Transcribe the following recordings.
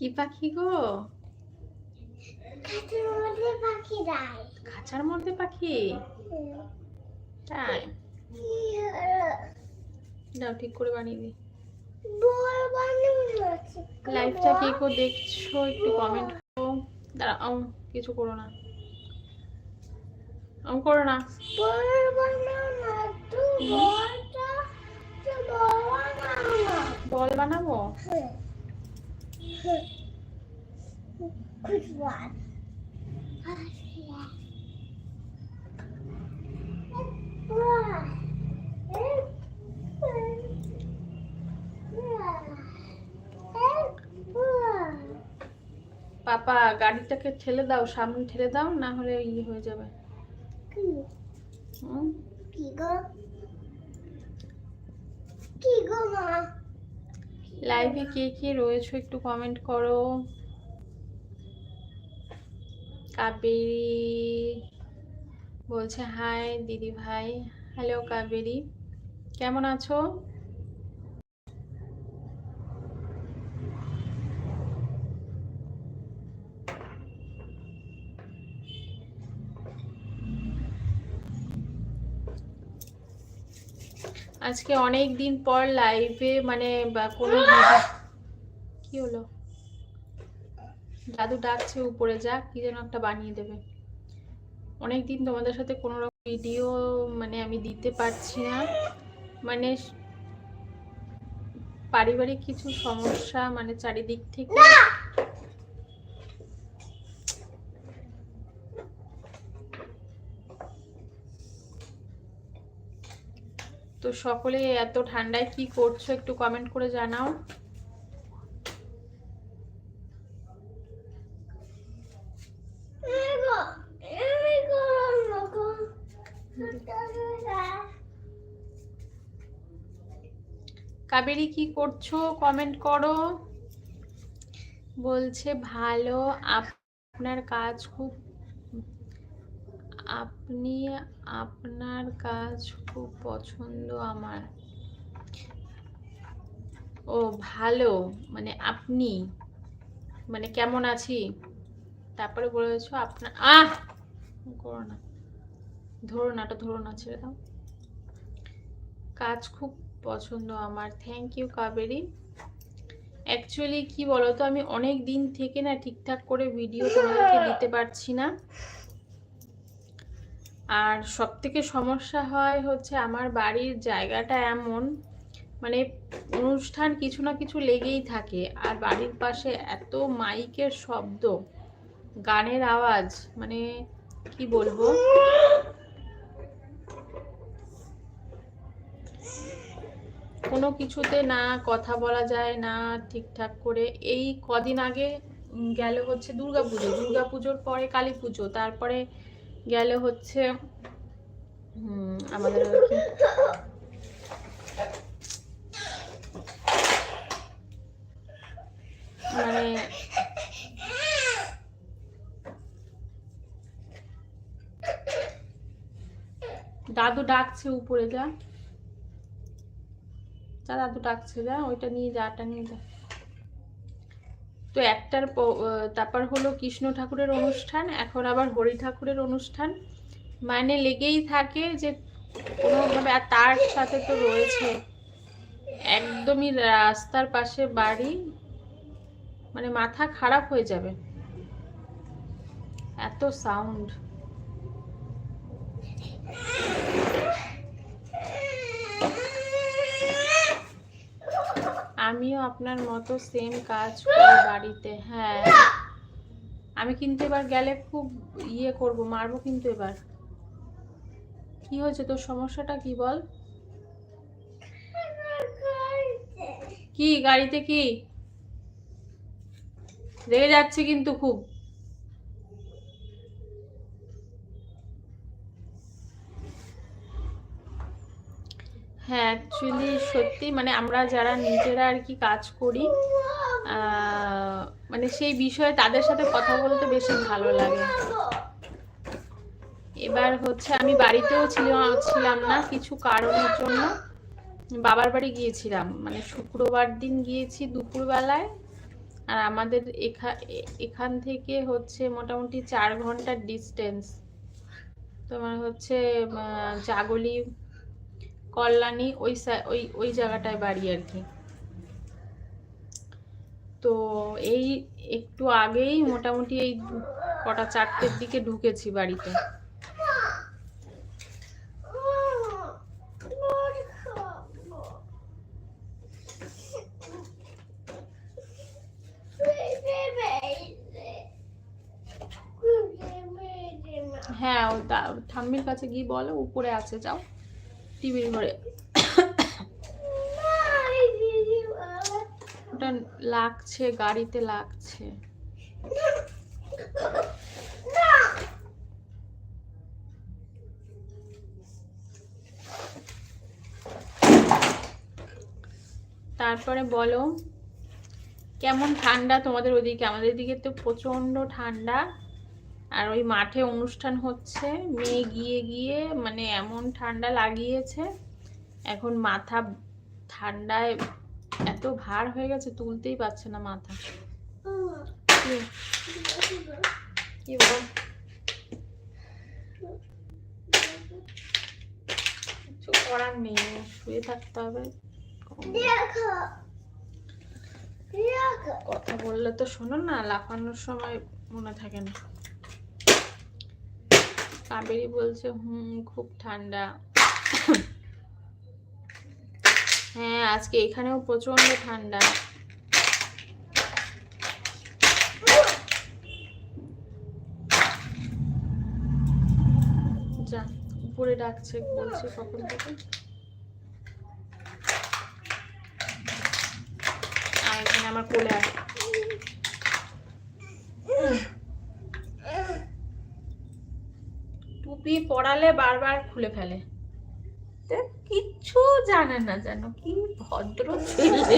কি পাখি গো? খাঁচার মধ্যে পাখি যায় খাঁচার মধ্যে পাখি? তাই? দাও ঠিক করে বানিয়ে দিই। আছে কে কো দেখছ? একটু কমেন্ট করো। দাঁড়াও কিছু করো না। আম করো না। বল বানাবো? One? পাপা গাড়িটাকে ঠেলে দাও সামনে ঠেলে দাও না হলে ইয়ে হয়ে যাবে। কি গো? কি গো মা? লাইভে কে কে রয়েছে একটু কমেন্ট করো। কাবেরি বলছে হাই দিদি ভাই। হ্যালো কাবেরি। কেমন আছো? আজকে অনেক দিন পর লাইভে মানে বা কোনো কি হলো? দাদু ডাকছে উপরে যা, কি যেন একটা বানিয়ে দেবে। অনেক দিন তোমাদের সাথে কোনো রকম ভিডিও মানে আমি দিতে পারছি না। মানে পারিবারিক কিছু সমস্যা মানে চারিদিক থেকে তো সকলে এত ঠান্ডায় কি করছ একটু কমেন্ট করে জানাও। কাবেরি কি করছ? কমেন্ট করো। বলছে, ভালো, আপনার কাজ খুব আপনি, আপনার কাজ খুব পছন্দ আমার। ও, ভালো। মানে আপনি? মানে কেমন আছি? তারপরে বলেছ আপনার আহ! করো না। ধরো না, ওটা ধরো না, ছেড়ে দাও। কাজ খুব পছন্দ আমার। Thank you Kaveri. অ্যাকচুয়ালি কি বলতো? আমি অনেক দিন থেকে না, ঠিকঠাক করে ভিডিও তোমাদেরকে দিতে পারছি না। আর সব থেকে সমস্যা হয় হচ্ছে আমার বাড়ির জায়গাটা এমন মানে অনুষ্ঠান কিছু না কিছু লেগেই থাকে। আর বাড়ির পাশে এত মাইকের শব্দ, গানের আওয়াজ মানে কি বলব? কোনো কিছুতে না কথা বলা যায়, না ঠিকঠাক করে। এই কদিন আগে গেল হচ্ছে দুর্গা পুজো দুর্গা পুজোর পরে কালী পুজো তারপরে গেল হচ্ছে আমাদের মানে দাদু ডাকছে উপরে, যা। যা দাদু ডাকছে, যা, ওইটা নিয়ে যাটা নিয়ে যা। তো একটার তারপর হলো কৃষ্ণ ঠাকুরের অনুষ্ঠান, এখন আবার হরি ঠাকুরের অনুষ্ঠান। মানে লেগেই থাকে যে কোনোভাবে, আর তার সাথে তো রয়েছে একদমই রাস্তার পাশে বাড়ি মানে মাথা খারাপ হয়ে যাবে। এত সাউন্ড আমিও আপনার মতো সেম কাজ করি বাড়িতে হ্যাঁ। আমি কিন্তু এবার গেলে খুব ইয়ে করব, মারবো কিন্তু এবার। কি হয়েছে তোর সমস্যাটা কি বল? কি, গাড়িতে কি? রেগে যাচ্ছে কিন্তু খুব। হ্যাঁ অ্যাকচুয়ালি সত্যি মানে আমরা যারা নিজেরা আর কি কাজ করি মানে সেই বিষয়ে তাদের সাথে কথা বলতে বেশি ভালো লাগে। এবার হচ্ছে আমি বাড়িতেও ছিলাম ছিলাম না কিছু কারণের জন্য। বাবার বাড়ি গিয়েছিলাম মানে শুক্রবার দিন গিয়েছি দুপুরবেলায়। আর আমাদের এখা, এখান থেকে হচ্ছে মোটামুটি চার ঘণ্টার ডিস্টেন্স তোমার হচ্ছে জাগলি কল্যাণী ওই ওই ওই জায়গাটায় বাড়ি আর কি। তো এই একটু আগেই মোটামুটি এই কটা চারটের দিকে ঢুকেছি বাড়িতে। হ্যাঁ ও ঠাম্মির কাছে গিয়ে বলো, উপরে আছে, যাও। টিভির ঘরে। ওটা লাগছে, গাড়িতে লাগছে। তারপরে বলো, কেমন ঠান্ডা তোমাদের ওদিকে? আমাদের দিকে তো প্রচণ্ড ঠান্ডা। আর ওই মাঠে অনুষ্ঠান হচ্ছে। মেয়ে গিয়ে গিয়ে মানে এমন ঠান্ডা লাগিয়েছে, এখন মাথা ঠান্ডায় এত ভার হয়ে গেছে, তুলতেই পারছে না মাথা। কিছু করার নেই, শুয়ে থাকতে হবে। কথা বললে তো শোনো না, লাফানোর সময় মনে থাকে না। কাবেরি বলছে, হুম, খুব ঠান্ডা। হ্যাঁ আজকে এখানেও প্রচণ্ড ঠান্ডা। যা, উপরে ডাকছে, বলছে কখন থেকে। আর এখানে আমার কোলে আয় টুপি পড়ালে বারবার খুলে ফেলে। কিচ্ছু জানে না জানো কি ভদ্র ছেলে।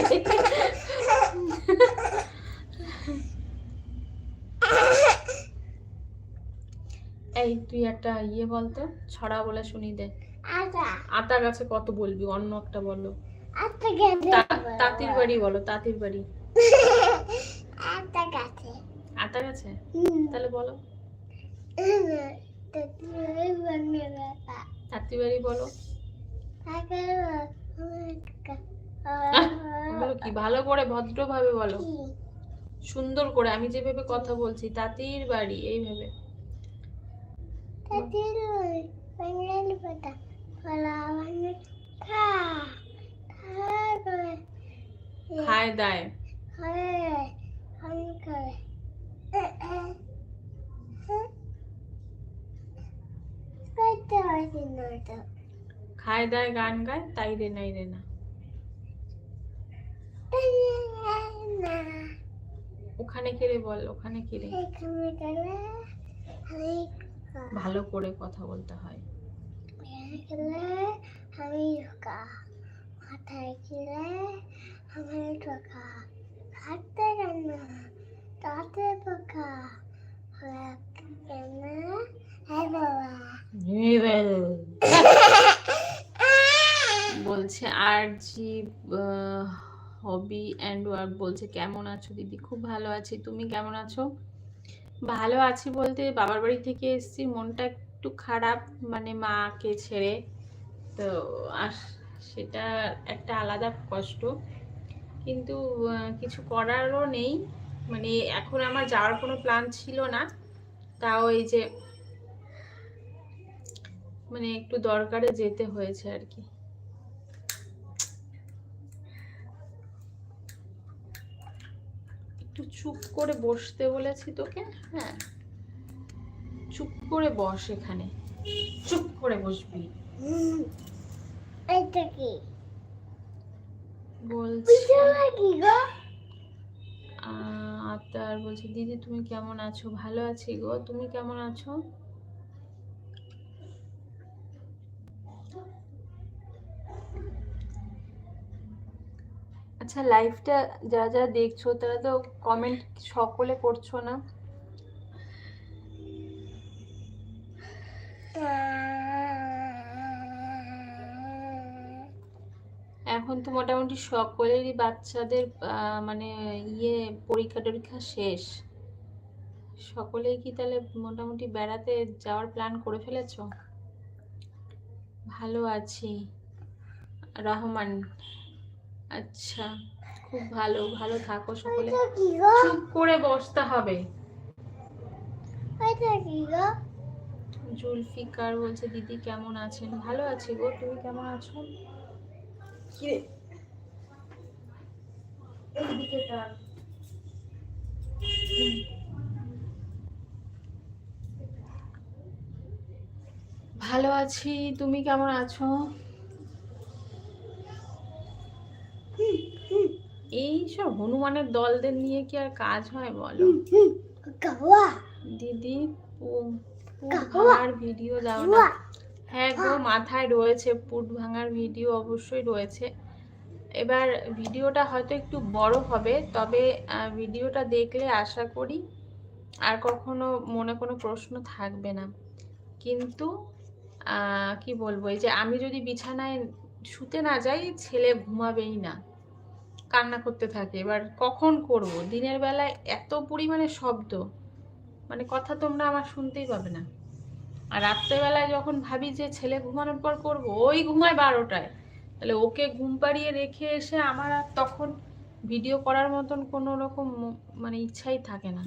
এই তুই একটা ইয়ে বলতো ছড়া বলে শুনি দে। আতা গাছে কত বলবি অন্য একটা বলো। তাঁতির বাড়ি বলো তাঁতির বাড়ি। আতা গাছে। তাহলে বলো। বাড়ি বলো বলো কি ভালো করে ভদ্রভাবে বলো সুন্দর করে আমি যেভাবে কথা বলছি তাঁতির বাড়ি এইভাবে খায় দায় খায় দায় গান গায় তাই রে নাই রে না ওখানে বল ওখানে ভালো করে কথা বলতে হয় আমি ঢোকা হাতে পোকা বলছে আর জি হবি অ্যান্ড ওয়ার্ক বলছে কেমন আছো দিদি? খুব ভালো আছি। তুমি কেমন আছো? ভালো আছি বলতে বাবার বাড়ি থেকে এসেছি। মনটা একটু খারাপ মানে মাকে ছেড়ে। তো আর সেটা একটা আলাদা কষ্ট। কিন্তু কিছু করারও নেই। মানে এখন আমার যাওয়ার কোনো প্ল্যান ছিল না। তাও এই যে মানে একটু দরকারে যেতে হয়েছে আর কি। একটু চুপ করে বসতে বলেছি তোকে হ্যাঁ। চুপ করে বস এখানে। চুপ করে বসবি। এটা কি? বলছি কি গো? তার বলছি দিদি তুমি কেমন আছো? ভালো আছি গো। তুমি কেমন আছো? আচ্ছা লাইভটা যারা যারা দেখছ, তারা তো কমেন্ট সকলে করছ না? এখন তো মোটামুটি সকলেরই বাচ্চাদের মানে ইয়ে পরীক্ষা টরীক্ষা শেষ। সকলেই কি তাহলে মোটামুটি বেড়াতে যাওয়ার প্ল্যান করে ফেলেছো? ভালো আছি। রহমান আচ্ছা খুব ভালো ভালো থাকো সকলে। গো? চুপ করে বসতে হবে। গো? জুলফিকার বলছে দিদি কেমন আছেন? ভালো আছি গো তুমি কেমন আছো? কি এইদিকে টান। ভালো আছি তুমি কেমন আছো? এই সব হনুমানের দলদের নিয়ে কি আর কাজ হয় বলো? গাওয়া দিদি ভাঙার ভিডিও দাও না। হ্যাঁ গো মাথায় রয়েছে পুট ভাঙার ভিডিও অবশ্যই রয়েছে। এবার ভিডিওটা হয়তো একটু বড় হবে তবে ভিডিওটা দেখলে আশা করি আর কখনো মনে কোনো প্রশ্ন থাকবে না। কিন্তু কি বলব এই যে আমি যদি বিছানায় শুতে না যাই ছেলে ঘুমাবেই না। কান্না করতে থাকে। এবার কখন করব? দিনের বেলায় এত পরিমাণে শব্দ। মানে কথা তোমরা আমার শুনতেই পাবে না। আর রাত্রেবেলায় যখন ভাবি যে ছেলে ঘুমানোর পর করব, ওই ঘুমায় বারোটায়। তাহলে ওকে ঘুম পাড়িয়ে রেখে এসে আমার আর তখন ভিডিও করার মতন কোনো রকম মানে ইচ্ছাই থাকে না।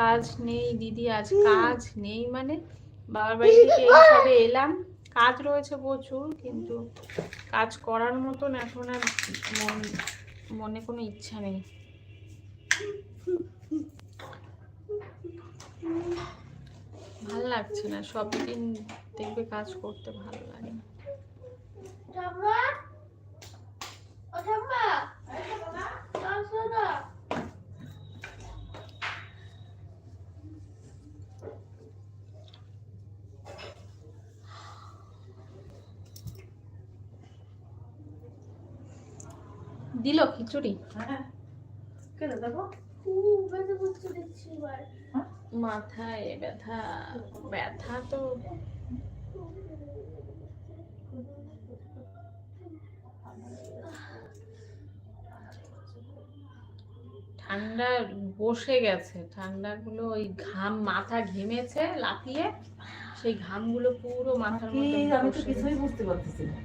কাজ নেই, দিদি আজ কাজ নেই মানে বাবার বাড়ি থেকে এইভাবে এলাম। কাজ রয়েছে প্রচুর, কিন্তু কাজ করার মতন এখন আর মন, মনে কোনো ইচ্ছা নেই। ভালো লাগছে না সব দিন দেখবে কাজ করতে ভালো লাগে না ঠাম্মা আসো না দিল খিচুড়ি? মাথায় ব্যথা। ব্যথা তো ঠান্ডা বসে গেছে। ঠান্ডাগুলো ওই ঘাম মাথা ঘেমেছে লাফিয়ে। সেই ঘামগুলো পুরো মাথার মধ্যে আমি তো কিছুই বুঝতে পারতেছি না।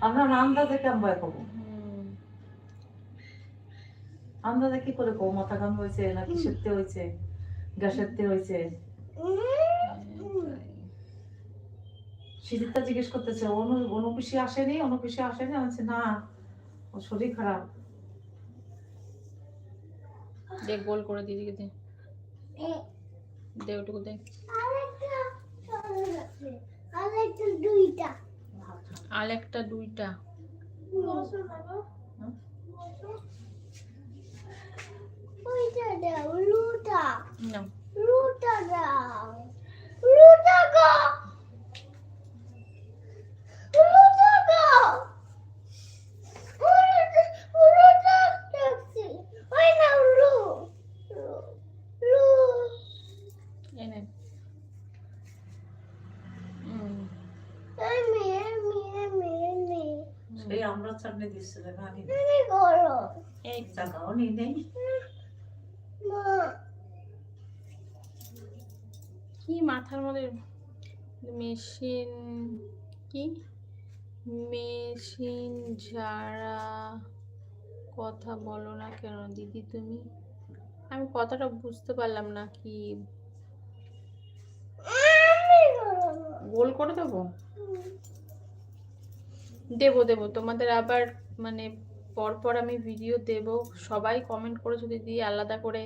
আমরা আন্দাজে কেমন কব হুম, আন্দাজে কি করে কব মাথা ঘাম হয়েছে না কিসের হয়েছে গ্যাসের তে হয়েছে সিদ্ধিতা জিজ্ঞেস করতেছে অনু অনুপিসি আসেনি অনুপিসি আসেনি আমি না ও শরীর খারাপ দে গোল করে দিদিকে দে দে ওটুকু দে আরেকটা চলে আরেকটা দুইটা আর একটা দুইটা ওইটা দাও লুটা না লুটা দাও লুটা গো লুটা গো লুটা লুটা ওই না লু লু লু এনে হুম, আমি আমি আমি আমি হুম। এই আমরা চাটনি দিচ্ছিল না আমি আমি করো এই টাকাও নেই নেই। মা কি মাথার মধ্যে মেশিন, কি? মেশিন যারা কথা বলো না কেন দিদি তুমি? আমি কথাটা বুঝতে পারলাম না কি। গোল করে দেবো? দেবো দেবো। তোমাদের আবার মানে পরপর আমি ভিডিও দেব। সবাই কমেন্ট করেছ দিদি, আলাদা করে।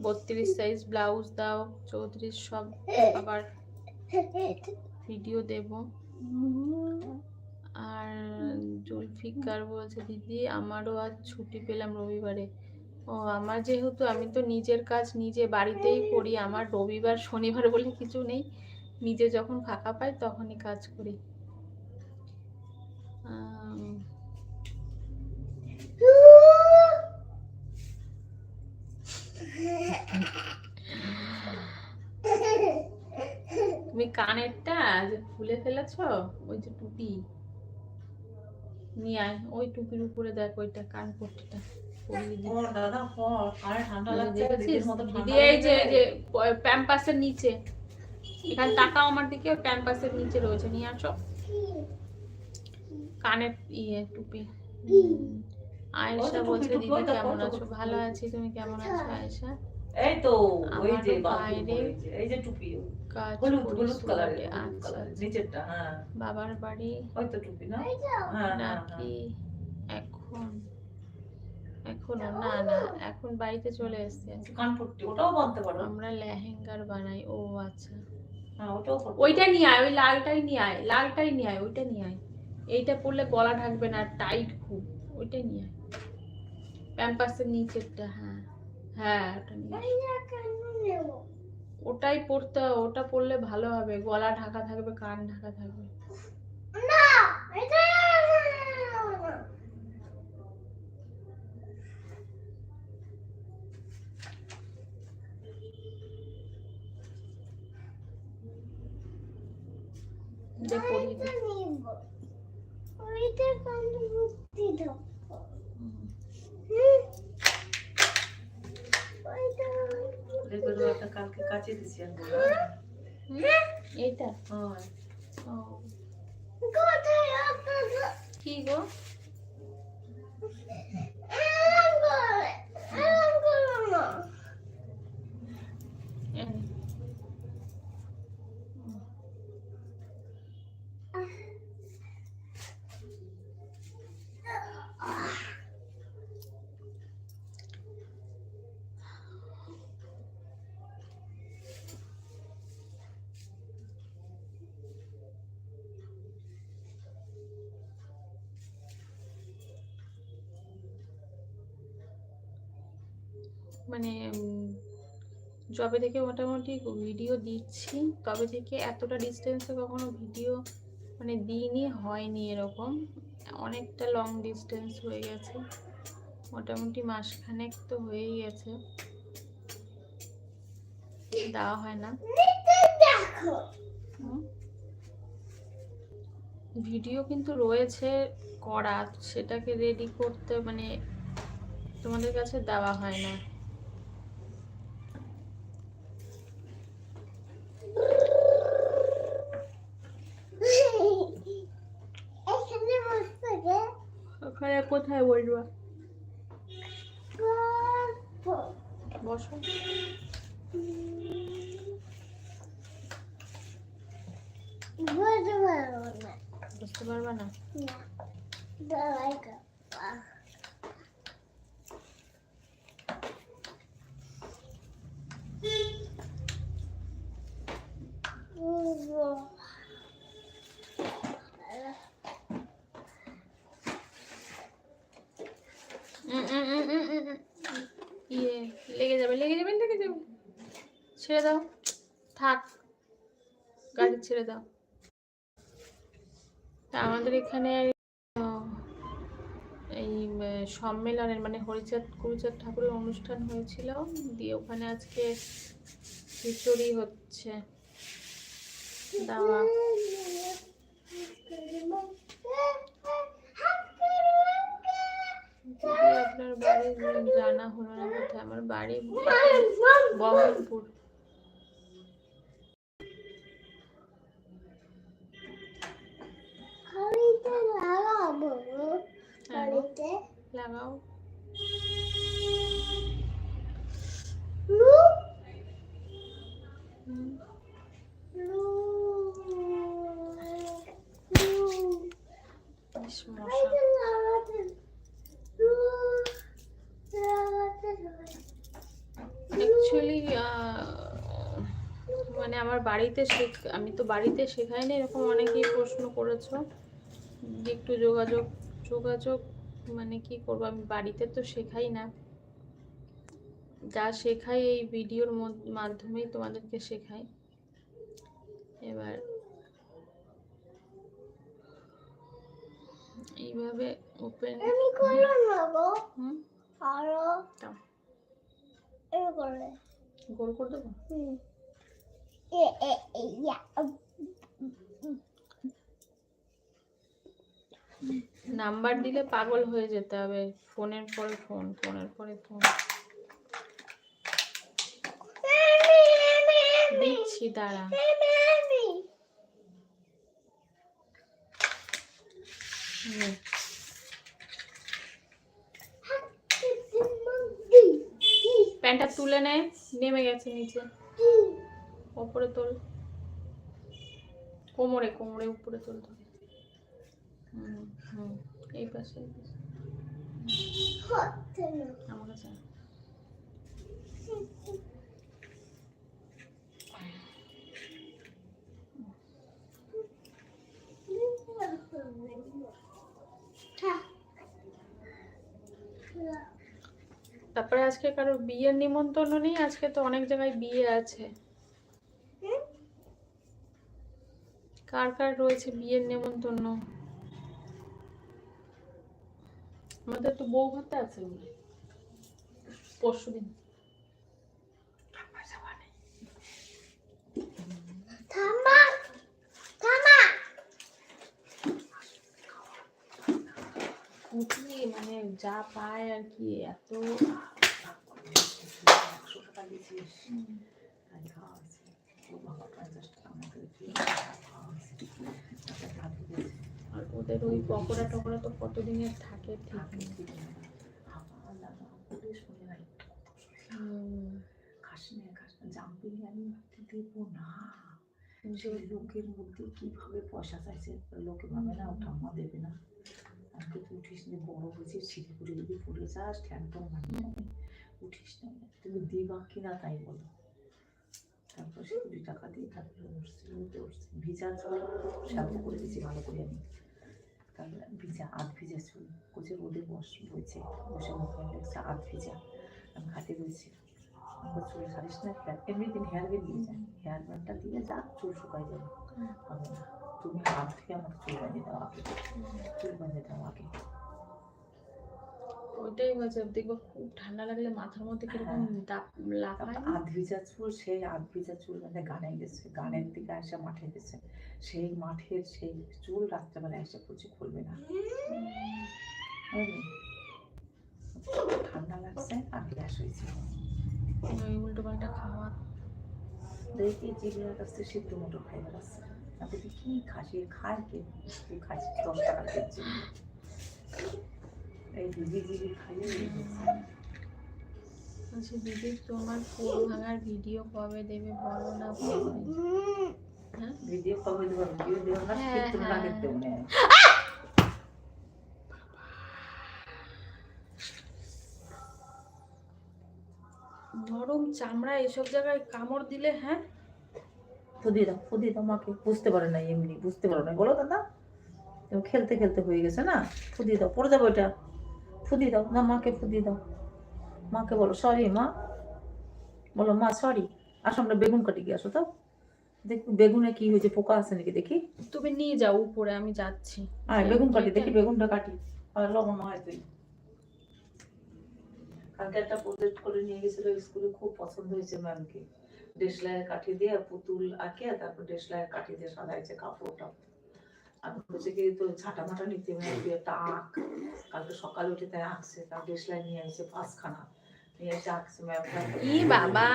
বত্রিশ সাইজ ব্লাউজ দাও, চৌত্রিশ সব আবার ভিডিও দেব। আর জুলফিকার বলছে, দিদি, আমারও আজ ছুটি পেলাম রবিবারে। ও, আমার যেহেতু আমি তো নিজের কাজ নিজে বাড়িতেই করি, আমার রবিবার, শনিবার বলে কিছু নেই। নিজে যখন ফাঁকা পাই তখনই কাজ করি। তুমি কানেরটা যে খুলে ফেলেছো ওই যে টুপি। নিয়ে আয় ওই টুপির উপরে দেখ ওইটা কান পট্টিটা। প্যাম্পাসের নিচে। এখানে তাকাও আমার দিকে প্যাম্পাসের নিচে রয়েছে। নিয়ে আসো। কানের ইয়ে টুপি। আয়েশা বলছে দিদি কেমন আছো? ভালো আছি তুমি কেমন আছো আয়েশা? এই তো ওই যে বাইরে এই যে টুপি কাজ হলুদ হলুদ আচ্ছা নিচেরটা হ্যাঁ। বাবার বাড়ি? ওই তো টুপি না? হ্যাঁ হ্যাঁ নাকি? এখন? এখনও? না না এখন বাড়িতে চলে এসেছে ওটাও পারো। আমরা লেহেঙ্গার বানাই ও আচ্ছা। হ্যাঁ ওটাও ওইটা নিয়ে আয় ওই লালটাই নিয়ে আয় লালটাই নিয়ে আয় ওইটা নিয়ে আয়। এইটা পরলে গলা ঢাকবে না টাইট খুব ওইটাই নিয়ে আয়। প্যাম্পাসের নিচেরটা হ্যাঁ। হ্যাঁ ওটাই হবে, ওটা পরলে ভালো হবে। গলা ঢাকা থাকবে কান ঢাকা থাকবে। যে পরিয়ে দিই। ওইটা কেন বুদ্ধি দাও হুম। হুম ওইটা দেখবে তো একটা কালকে কাচে দিছি আমি হুম? এইটা হ্যাঁ ও, কোথায় আপনারা কি গো এরম করে এরম করো না এই নে। মানে যবে থেকে মোটামুটি ভিডিও দিচ্ছি। তবে থেকে এতটা ডিস্টেন্সে কখনো ভিডিও মানে দিইনি, হয়নি এরকম। অনেকটা লং ডিস্টেন্স হয়ে গেছে। মোটামুটি মাসখানেক তো হয়েই গেছে। দেওয়া হয় না। ভিডিও কিন্তু রয়েছে করা, সেটাকে রেডি করতে মানে তোমাদের কাছে দেওয়া হয় না এখানে বসতে গে ওখানে কোথায় বসবা? বসো। বুঝতে পারবা না? না দাঁড়াই গো উম, উম, উম, উম, উম, উম। ইয়ে লেগে যাবে লেগে যাবে লেগে যাবে ছেড়ে দাও। থাক, গাড়ি ছেড়ে দাও। আমাদের এখানে এই সম্মেলনের মানে হরিচাঁদ, গুরুচাঁদ ঠাকুরের অনুষ্ঠান হয়েছিল। দিয়ে ওখানে আজকে খিচুড়ি হচ্ছে। দাওয়া। আপনার বাড়ি জানা হলো না কোথায়, আমার বাড়ি বহরমপুর। অ্যাকচুয়ালি মানে আমার বাড়িতে শেখ আমি তো বাড়িতে শেখাইনি এরকম অনেকেই প্রশ্ন করেছ। একটু যোগাযোগ যোগাযোগ মানে কি করব? আমি বাড়িতে তো শেখাই না। যা শেখাই এই ভিডিওর মাধ্যমেই তোমাদেরকে শেখাই। এবার এইভাবে ওপেন আমি করলাম না গো। হুম? আরও। করে। গোল করে দেবো? হুম। এ এ ইয়া নাম্বার দিলে পাগল হয়ে যেতে হবে। ফোনের পরে ফোন, ফোনের পরে ফোন। দিচ্ছি, দাঁড়া। প্যান্টটা তুলে নে, নেমে গেছে নিচে। ওপরে তোল। কোমরে কোমরে উপরে তোল তোল এই পাশে আমার কাছে তারপরে আজকে কারও বিয়ের নিমন্ত্রণ নেই আজকে তো অনেক জায়গায় বিয়ে আছে। কার কার রয়েছে বিয়ের নেমন্তন্ন আমাদের তো বউ ভাতে আছে পরশু দিন। থামা থামা। খুবই মানে যা পায় আর কি এত। টাকা দিয়েছিস আর ওদের ওই পকোড়া টকোড়া তো কতদিনের থাকে ঠিক লোকের মধ্যে কীভাবে পয়সা চাইছে লোকে ভাবে না দেবে না। আজকে তুই উঠিস না বড় হয়েছিস ছিঁড়ে করে যদি পড়ে যাস ঠ্যান মানে উঠিস না। তুমি দিবা কিনা তাই বলো। তারপর সে কুড়ি টাকা দিয়ে তারপরে উঠছে উঠতে উঠছে। ভিজা শ্যাম্পু করে দিয়েছি ভালো করে আমি। তারপরে ভিজা আধ ভিজা চুল। কোচে রোদে বস বইছে বসে মুখে লাগছে আধ ভিজা। আমি খাটে রয়েছি। আমার চুল ছাড়িস না এমনিদিন হেয়ার বেল দিয়ে যায়। হেয়ার ব্যান্ডটা দিয়ে যা চুল শুকাই যাবে না তুমি হাত থেকে আমার চুল বাঁধে দাও আগে। চুল বাঁধে দাও আগে। ওইটাই হয়েছে দেখব খুব ঠান্ডা লাগলে মাথার মধ্যে কীরকম দাপ লাফায়। আধ ভিজা চুল সেই আধ ভিজা চুল মানে গানে গেছে গানের দিকে এসে মাঠে গেছে। সেই মাঠের সেই চুল রাত্রেবেলা এসে পড়ছে খুলবে না। ঠান্ডা লাগছে আর গ্যাস হয়েছে। ওই উল্টো পাল্টা খাওয়া। দেখি জিবিয়ার কাছ সিদ্ধ মোটর খাই বেড়াচ্ছে বলি, কি খাসি খায় কে? খাইস দশ টাকা দিচ্ছি এই দিদি তোমার ফুল ভাঙার ভিডিও কবে দেবে বলো না হ্যাঁ? ভিডিও কবে দেবো? ভিডিও দেবো না হ্যাঁ, হ্যাঁ। দেবো নরম চামড়া এসব জায়গায় কামড় দিলে হ্যাঁ? ফুদিয়ে দাও ফুদিয়ে দাও মাকে বুঝতে পারে না এমনি বুঝতে পারো না বলো দাদা খেলতে খেলতে হয়ে গেছে না? ফুদিয়ে দাও পড়ে যাব এটা। ফুদিয়ে দাও না মাকে ফুদিয়ে দাও মাকে বলো সরি মা। বলো মা সরি আসো আমরা বেগুন কাটি গিয়ে আসো তো? দেখ বেগুনে কি হয়েছে পোকা আছে নাকি দেখি। তুমি নিয়ে যাও উপরে আমি যাচ্ছি। আয় বেগুন কাটি দেখি বেগুনটা কাটি। আর লবণ হয় তুই। কালকে একটা প্রজেক্ট করে নিয়ে গেছিল স্কুলে খুব পছন্দ হয়েছে ম্যামকে। ডেসলাইয়ের কাঠি দিয়ে পুতুল আঁকে তারপর ডেসলাইয়ের কাঠি দিয়ে সাজাইছে কাপড়টা। হচ্ছে কি তো ছাটা মাটা নিতে হবে একটা আঁক কালকে সকালে উঠে তাই আঁকছে তার ডেসলাই নিয়ে আসছে পাঁচখানা। নিয়ে এসে আঁকছে ম্যামটা ই বাবা!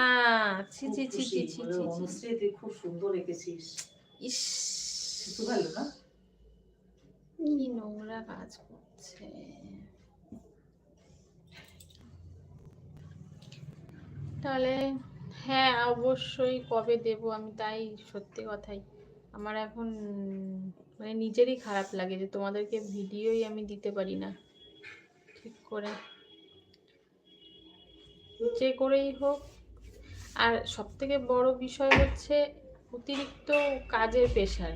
ছি ছি ছি ছি ছি ছি ছি। অনুশ্রী তুই খুব সুন্দর এঁকেছিস। ইস। কিছু ভালো না? কি নোংরা কাজ করছে। তাহলে হ্যাঁ অবশ্যই কবে দেব আমি তাই সত্যি কথাই। আমার এখন মানে নিজেরই খারাপ লাগে যে তোমাদেরকে ভিডিওই আমি দিতে পারি না। ঠিক করে। যে করেই হোক। আর সব থেকে বড় বিষয় হচ্ছে অতিরিক্ত কাজের প্রেশার।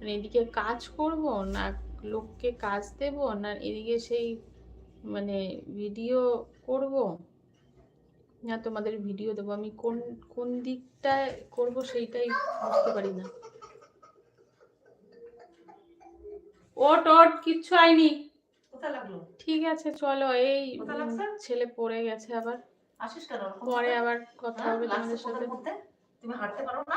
মানে এদিকে কাজ করব না লোককে কাজ দেব না এদিকে সেই মানে ভিডিও করব। না তোমাদের ভিডিও দেবো। আমি কোন কোন দিকটা করব সেইটাই বুঝতে পারি না। ওট ওট কিচ্ছু আইনি। ঠিক আছে চলো এই ছেলে পড়ে গেছে আবার। আসিস কেন? পরে আবার কথা হ্যাঁ, হবে তোমাদের সাথে। তুমি হাঁটতে পারো না?